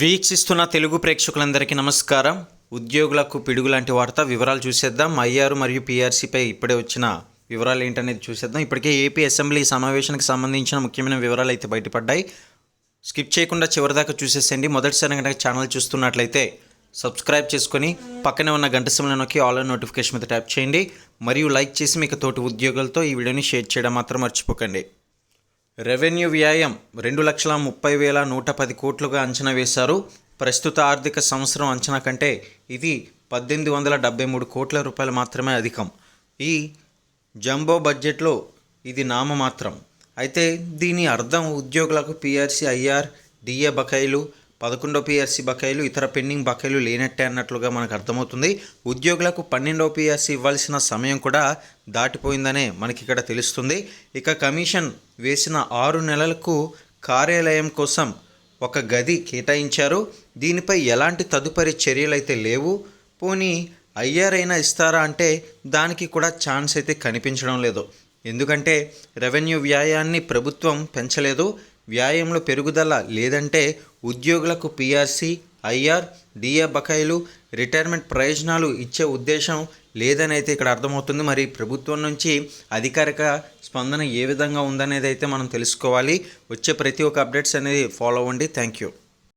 వీక్షిస్తున్న తెలుగు ప్రేక్షకులందరికీ నమస్కారం. ఉద్యోగులకు పిడుగు లాంటి వార్త వివరాలు చూసేద్దాం. ఐఆర్ మరియు పీఆర్సీపై ఇప్పుడే వచ్చిన వివరాలు ఏంటనేది చూసేద్దాం. ఇప్పటికే ఏపీ అసెంబ్లీ సమావేశానికి సంబంధించిన ముఖ్యమైన వివరాలు అయితే బయటపడ్డాయి. స్కిప్ చేయకుండా చివరిదాకా చూసేసండి మొదటిసారి కనుక ఛానల్ చూస్తున్నట్లయితే సబ్స్క్రైబ్ చేసుకొని పక్కనే ఉన్న గంట సమయంలో నొక్కి ఆల్ నోటిఫికేషన్ మీద ట్యాప్ చేయండి. మరియు లైక్ చేసి మీకు తోటి ఉద్యోగులతో ఈ వీడియోని షేర్ చేయడం మాత్రం మర్చిపోకండి. రెవెన్యూ వ్యాయం రెండు లక్షల ముప్పై వేల నూట పది కోట్లుగా అంచనా వేశారు. ప్రస్తుత ఆర్థిక సంవత్సరం అంచనా కంటే ఇది పద్దెనిమిది వందల డెబ్బై మూడు కోట్ల రూపాయలు మాత్రమే అధికం. ఈ జంబో బడ్జెట్లో ఇది నామమాత్రం. అయితే దీని అర్థం ఉద్యోగులకు పిఆర్సీ ఐఆర్ డిఏ బకాయిలు పదకొండో పిఆర్సీ బకాయిలు ఇతర పెండింగ్ బకాయిలు లేనట్టే అన్నట్లుగా మనకు అర్థమవుతుంది. ఉద్యోగులకు పన్నెండో పిఆర్సీ ఇవ్వాల్సిన సమయం కూడా దాటిపోయిందనే మనకి ఇక్కడ తెలుస్తుంది. ఇక కమిషన్ వేసిన ఆరు నెలలకు కార్యాలయం కోసం ఒక గది కేటాయించారు. దీనిపై ఎలాంటి తదుపరి చర్యలు అయితే లేవు. పోనీ ఐఆర్ అయినా ఇస్తారా అంటే దానికి కూడా ఛాన్స్ అయితే కనిపించడం లేదు. ఎందుకంటే రెవెన్యూ వ్యాయాన్ని ప్రభుత్వం పెంచలేదు. వ్యాయంలో పెరుగుదల లేదంటే ఉద్యోగులకు పిఆర్సీ ఐఆర్ డిఏ బకాయిలు రిటైర్మెంట్ ప్రయోజనాలు ఇచ్చే ఉద్దేశం లేదనైతే ఇక్కడ అర్థమవుతుంది. మరి ప్రభుత్వం నుంచి అధికారిక స్పందన ఏ విధంగా ఉందనేది అయితే మనం తెలుసుకోవాలి. వచ్చే ప్రతి ఒక్క అప్డేట్స్ అనేది ఫాలో అవ్వండి. Thank you